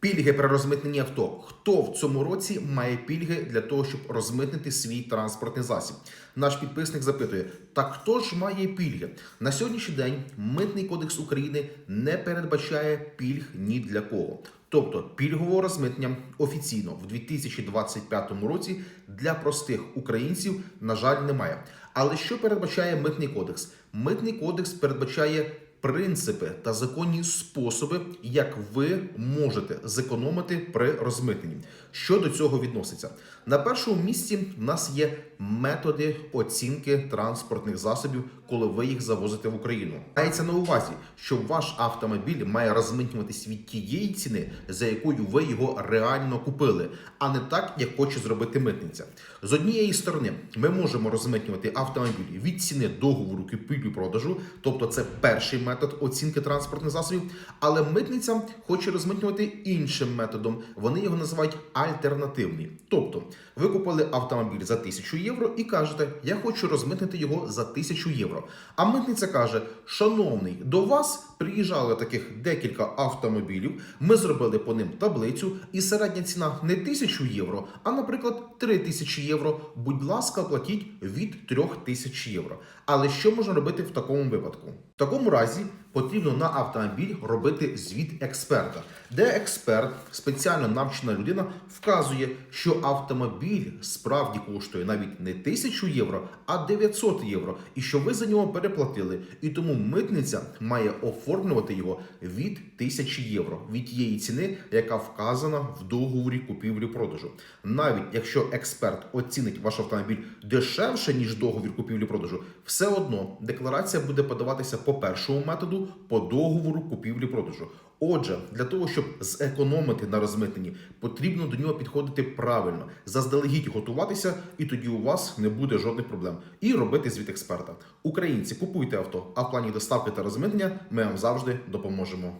Пільги при розмитненні авто. Хто в цьому році має пільги для того, щоб розмитнити свій транспортний засіб? Наш підписник запитує: так хто ж має пільги? На сьогоднішній день Митний кодекс України не передбачає пільг ні для кого. Тобто пільгового розмитнення офіційно в 2025 році для простих українців, на жаль, немає. Але що передбачає митний кодекс? Митний кодекс передбачає принципи та законні способи, як ви можете зекономити при розмитненні. Що до цього відноситься? На першому місці в нас є методи оцінки транспортних засобів, коли ви їх завозите в Україну. Мається на увазі, що ваш автомобіль має розмитнюватись від тієї ціни, за якою ви його реально купили, а не так, як хоче зробити митниця. З однієї сторони, ми можемо розмитнювати автомобіль від ціни договору купівлі-продажу, тобто це перший метод оцінки транспортних засобів. Але митниця хоче розмитнювати іншим методом. Вони його називають альтернативний. Тобто, ви купили автомобіль за 1000 євро і кажете, я хочу розмитнити його за 1000 євро. А митниця каже: Шановний, до вас приїжджали таких декілька автомобілів. Ми зробили по ним таблицю, і середня ціна не 1000 євро, а, наприклад, 3000 євро. Будь ласка, платіть від 3000 євро. Але що можна робити в такому випадку? В такому разі quase потрібно на автомобіль робити звіт експерта, де експерт, спеціально навчена людина, вказує, що автомобіль справді коштує навіть не 1000 євро, а 900 євро, і що ви за нього переплатили. І тому митниця має оформлювати його від 1000 євро від тієї ціни, яка вказана в договорі купівлі-продажу. Навіть якщо експерт оцінить ваш автомобіль дешевше ніж договір купівлі-продажу, все одно декларація буде подаватися по першому методу по договору купівлі-продажу. Отже, для того, щоб зекономити на розмитненні, потрібно до нього підходити правильно, заздалегідь готуватися, і тоді у вас не буде жодних проблем. І робити звіт експерта. Українці, купуйте авто, а в плані доставки та розмитнення ми вам завжди допоможемо.